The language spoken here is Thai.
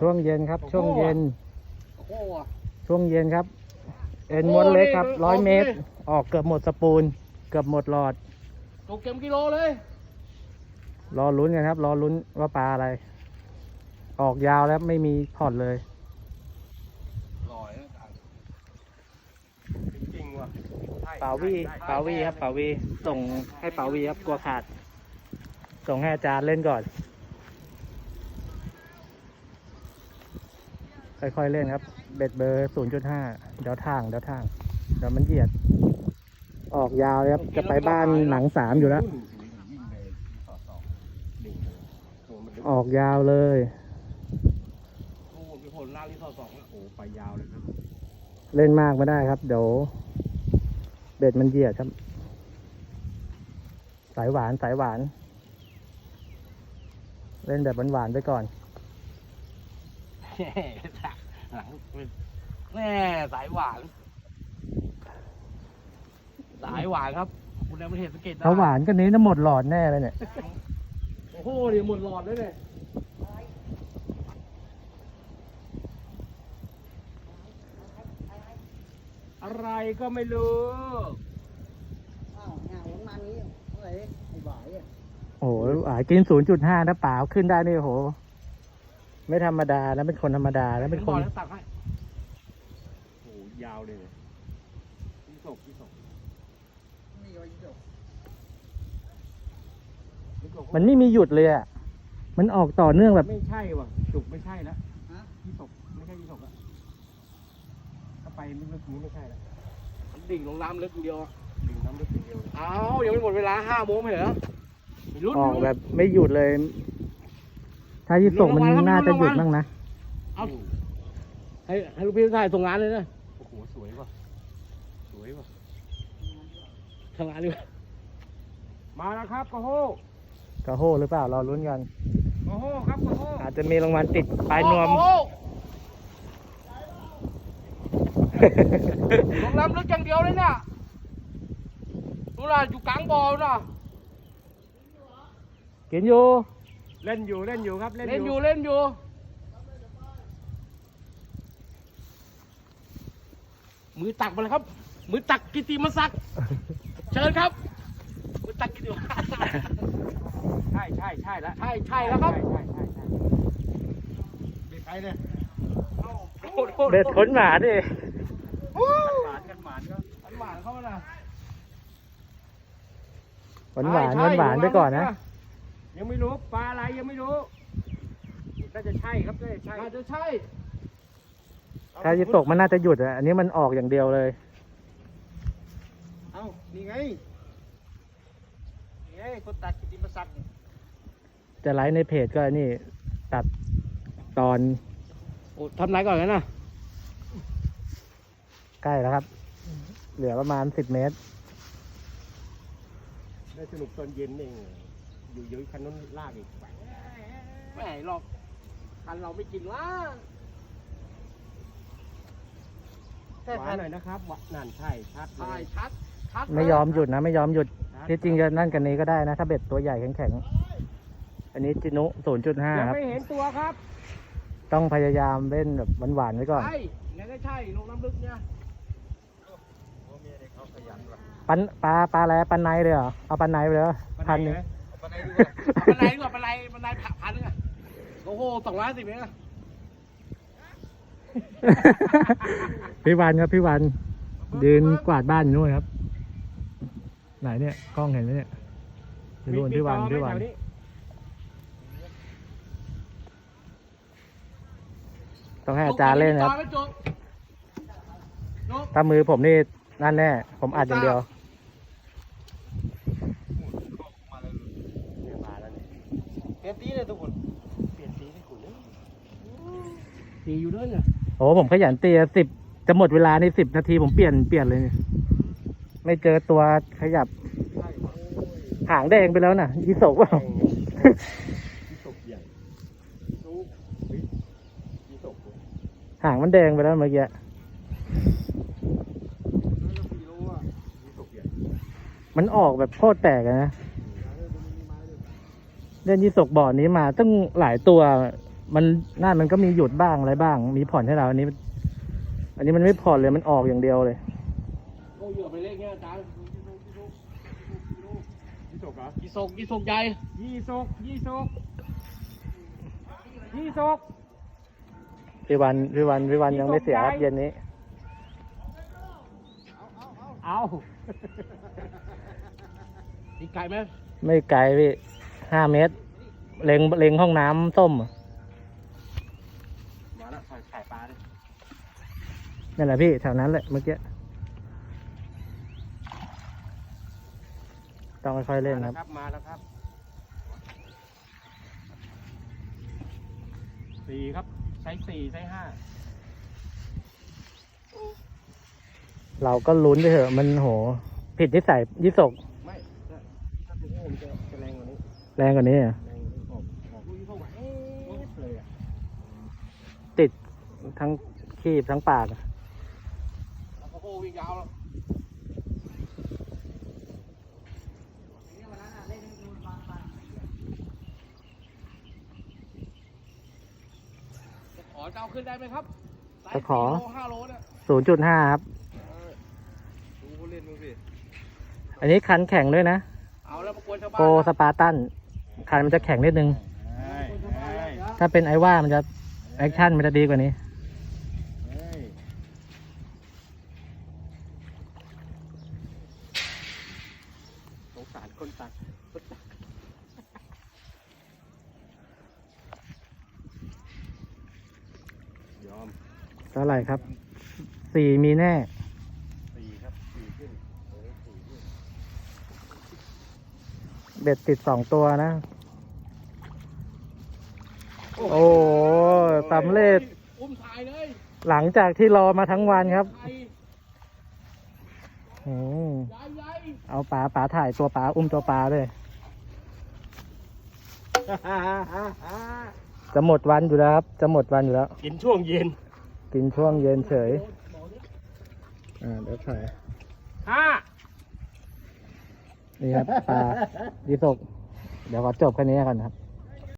ช่วงเย็นครับ ช่วงเย็น โอ้โหอะช่วงเย็นครับ เอ็นม้วนเล็กครับโอ้ร้อยนี่เมตรเลยออกเกือบหมดสปูน เกือบหมดหลอด ตกเก็มกิโลเลย รอลุ้นกันครับ รอลุ้นว่าปลาอะไร ออกยาวแล้วไม่มีผ่อนเลยลอยนะจริงว่ะใช่เปาวี่ใช่เปาวี่ครับเปาวี่ส่งให้เปาวี่ครับกลัวขาด ส่งให้อาจารย์เล่นก่อน ค่อยๆเล่นครับ เบ็ดเบอร์ศูนย์จุดห้าเดี๋ยวทางเดี๋ยวทาง เดี๋ยวมันเหยียด ออกยาวเลยครับจะไปบ้านหนังสามอยู่แล้ว ออกยาวเลยโอ้มีผลลางที่สอสองโอ้ไปยาวเลยนะเล่นมากไม่ได้ครับ เดี๋ยวเบ็ดมันเหยียดครับ สายหวานสายหวาน เล่นแบบหวานๆไปก่อน หม่หลังเป็นแม่สายหวาน สายหวานครับ คุณนายประเทศสังเกตได้ถ้าหวานก็นี้จะหมดหลอดแน่เลยเนี่ย โอ้โหเดี๋ยวหมดหลอดเลยเนี่ยอะไรก็ไม่รู้อ้าวงานของมันนี้อะไรไอ้บ่ายอะ โอ้โหหวานกินศูนย์จุดห้าถ้าเปล่าขึ้นได้นี่โอ้โห ไม่ธรรมดาแล้วเป็นคนธรรมดาแล้วเป็นคบอนกแล้วตักให้โอ้ยาวเลยเนี่ยที่ศกที่ศกนี่ก็ยิ่งจบที่ศกมันไม่มีหยุดเลยอะ มันออกต่อเนื่องแบบ ไม่ใช่ว่ะจุกไม่ใช่แล้วฮะที่ศกไม่ใช่ที่ศกแล้วถ้าไปลึกๆนี้ไม่ใช่แล้วมันดิ่งลงน้ำลึกอย่างเดียวอะดึงน้ำลึกอย่างเดียวเลยเอ้ายังไม่หมดเวลาห้าโมงไม่เหรอมีรุ่นออกมีรุ่นแบบไม่หยุดเลย ถ้ายี่ส่งมันน่าจะหยุดบ้างนะเอาให้ให้ลูกพี่ถ่ายส่งงานเลยนะโอ้โหสวยว่ะสวยว่ะทำงานดีกว่ามาแล้วครับกระโฮกระโหหรือเปล่าเราลุ้นกันกระโฮครับกระโฮอาจจะมีรางวัลติดปลายนวมโอ้โหลงน้ำลึกอย่างเดียวเลยเนี่ยดูน่ะอยู่กลางบ่อน่ะกินอยู่ เล่นอยู่เล่นอยู่ครับเล่นอยู่เล่นอยู่ มือตักมาเลยครับ มือตักกิติมศักดิ์เชิญครับ มือตักกิติมศักดิ์ใช่ใช่ใช่แล้วใช่ใช่แล้วครับใช่ใช่ใช่ใช่มีใครเนี่ยโอ้โหเบ็ดขนหมาดิหมานกันหมานก็อันหวานเข้ามาน่ะหวานหวานใช่หวานหวานไปก่อนนะ ยังไม่รู้ปลาอะไรยังไม่รู้น่าจะใช่ครับน่าจะใช่อาจจะใช่ถ้าจะตกมันน่าจะหยุดอะอันนี้มันออกอย่างเดียวเลย เอ้านี่ไงนี่ไงคนตัดกิติมศักดิ์เนี่ยจะไลฟ์ในเพจก็นี่ตัดตอนโอ้ทำไรก่อนกันนะใกล้แล้วครับ เหลือประมาณสิบเมตร ได้สนุกตอนเย็นเอง อยู่เยอะคันนั้นลากอีกแหวงไม่ไหนหรอกคันเราไม่กินว่าหวานหน่อยนะครับหวานนั่นใช่ชัดเลใช่ยชัดชัดไม่ยอมหยุดนะ ไม่ยอมหยุดชัดที่จริงจะนั่นกันนี้ก็ได้นะ ถ้าเบ็ดตัวใหญ่แข็งๆอันนี้จินุศูนย์จุดห้ายังครับ ไม่เห็นตัวครับต้องพยายามเล่นแบบหวานๆไว้ก่อน ใช่ไงก็ใช่ลงน้ำลึกเนี่ยปันปลาปลาอะไรปันไนเลยเหรอเอาปันไนไปเลยเหรอพันหนึ่ง ปันไดดีกว่าปันไดปันไดพันนึงอะโอ้โหสองร้อยสิบเองอะพี่วันครับพี่วันยืนกวาดบ้านอยู่นู่นครับ ไหนเนี่ยกล้องเห็นไหมเนี่ยอยู่นู่นพี่วันมีพี่ต่อวันไหมแถนี้ต้องให้อาจารย์เล่นนะครับจอไม่จบจบถ้ามือผมนี่นั่นแน่ผมอัดอย่างเดียว เนี่ยมาแล้วเนี่ย เปลี่ยนตีเลยทุกคน เปลี่ยนสีให้คุณเลยตีอยู่ด้วยเนี่ยโอ้ผมขยันเตียสิบจะหมดเวลาในสิบนาทีผมเปลี่ยนเปลี่ยนเลยเนี่ยไม่เจอตัวขยับใช่โอ้ยหางแดงไปแล้วน่ะยี่สกว่าที่ศพใหญ่ลูกเฮ้ยที่ศพเนี่ยหางมันแดงไปแล้วเมื่อกี้น่าจะสี่โลอะที่ศพใหญ่มันออกแบบโคตรแตกอะนะ เล่นยี่สกบ่อนี้มาตั้งหลายตัว มันน่ามันก็มีหยุดบ้างอะไรบ้าง มีผ่อนให้เราอันนี้ อันนี้มันไม่ผ่อนเลยมันออกอย่างเดียวเลยโอ้ยเหยื่อไปเล่นเงี้ยอาจารย์ยี่สกเหรอยี่สกยี่สกใหญ่ยี่สกยี่สกยี่สกพี่วันพี่วันพี่วันยังไม่เสียครับเย็นนี้ เอาตีไก่ไหมไม่ไกลพี่ ห้าเมตร เล็งเล็งห้องน้ำส้มอะมาแล้วใส่ไข่ปลาดินั่นแหละพี่แถวนั้นแหละเมื่อกี้ต้องค่อยๆเล่นมาคแล้รัวบครับ มาแล้วครับสี่ครับใช้สี่ใช้ห้าเราก็ลุ้นไปเถอะมันโห ผิดนิสัยยิศก แรงกว่านี้อะแรงกว่านี้ออกออกลูกยี่สกไหวเอ๊ะเลยอะติดทั้งคีบทั้งปากอะแล้วก็โอ้วิ่งยาวแล้วเนี่ยวันนั้นอะเล่นให้ดูบางบางจะขอเจ้าขึ้นได้ไหมครับไซส์จะขอสี่โลห้าโลเนี่ยศูนย์จุดห้าครับดูเขาเล่นดูสิอันนี้คันแข็งด้วยนะ เอาแล้วมากวนชาวบ้าโปรนสปาร์ตัน คันมันจะแข็งนิดนึงเฮ้ยเฮ้ยถ้าเป็นไอว่ามันจะแอคชั่นมันจะดีกว่านี้เฮ้ยสงสารคนตักคนตักยอมเท่าไหร่ครับ สี่มีแน่สี่ครับสี่ขึ้นโอ้ยสี่ขึ้นเบ็ดติดสองตัวนะ โอ้โหสำเร็จ อุ้มถ่ายเลยหลังจากที่รอมาทั้งวันครับไข่อืมใหญ่ใหญ่เอาปลาปลาถ่ายตัวปลาอุ้มตัวปลาด้วยจะหมดวันอยู่แล้วครับ จะหมดวันอยู่แล้ว กินช่วงเย็น กินช่วงเย็นเฉย อ่าเดี๋ยวถ่ายห้านี่ครับปลาดีศกเดี๋ยวขอจบแค่นี้ก่อนครับ